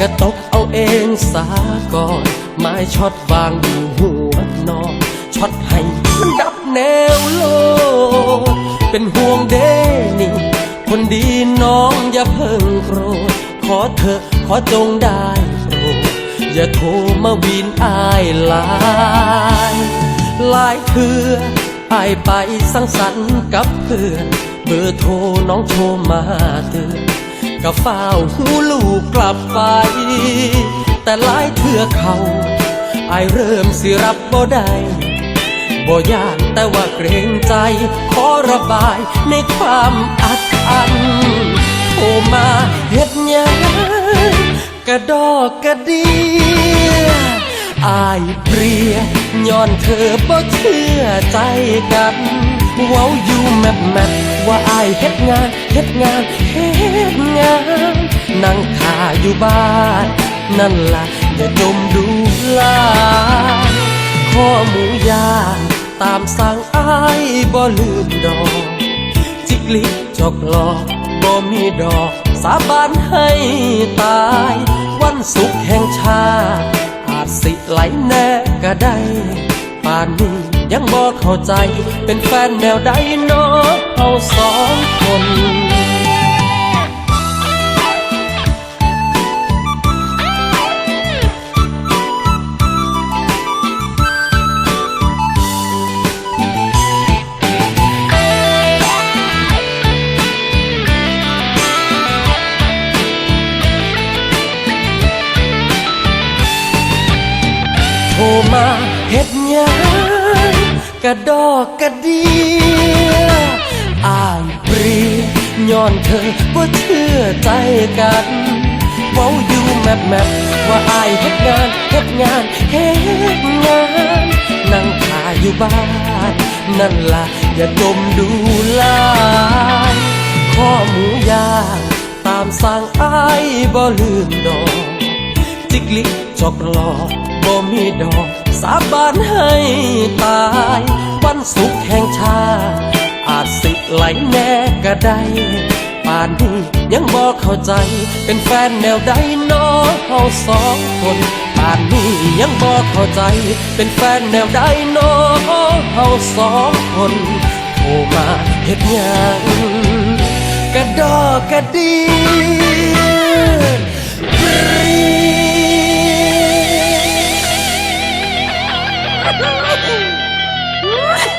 กระตกเอาเองสาก่อนไม้ช็อตวางอยู่หัวนอนช็อตให้มันดับแนวโลดเป็นห่วงเดนี่คนดีน้องอย่าเพิ่งโกรธขอเถอขอจงได้โปรดอย่าโทรมาวีนอายลายลายเถื่ออายไปสังสรรค์กับเพื่อนเบอร์โทรน้องโทรมาเตือน ก็เฝ้าวหูลูกกลับไป แต่หลายเถื่อเขาไอเริ่มสิรับบ่ได้บ่ยานแต่ว่าเกรงใจ ขอระบายในความอัดอันโทรมาเฮ็ดยังกระดอกกระเดียอายเปรียย้อนเธอบ่เชื่อใจกัน เว้าอยู่แมบแมบว่าอายเฮ็ดงานเฮ็ดงานเฮ็ ดงานนั่งทาอยู่บ้าน นั่นล่ะอย่าจมดูลาข้อหมูยาตามสั่งอายบ่ลืมดอก จิกลิกจอกหลอกบ่มีดอก สาบานให้ตาย วันสุขแห่งชา อาจสิไหลแน่ก็ได้ป่านนี้ยังบ่เข้าใจเป็นแฟนแนวใดเนาะเอาสอง โทรมาเฮ็ดหยังกระดอกกระเดียอายปรีย้อนเธอบ่เชื่อใจกันเว้าอยู่แมบแมบว่าอายเฮ็ดงานเฮ็ดงานเฮ็ดงานนั่งท่าอยู่บ้านนั่นล่ะอย่าจมดูลายข้อหมูย่างตามสั่งอายบ่ลืมดอก กลิกจอกหลอกบ่มีดอกสาบานให้ตายวันสุขแห่งชาติอาจสิไหลแน่ก็ได้ป่านนี้ยังบ่เข้าใจ เป็นแฟนแนวใดน้อเฮาสองคนป่านนี้ยังบ่เข้าใจ เป็นแฟนแนวใดน้อเฮาสองคนโทรมาเฮ็ดหยังกระดอกกระดี Woohoo!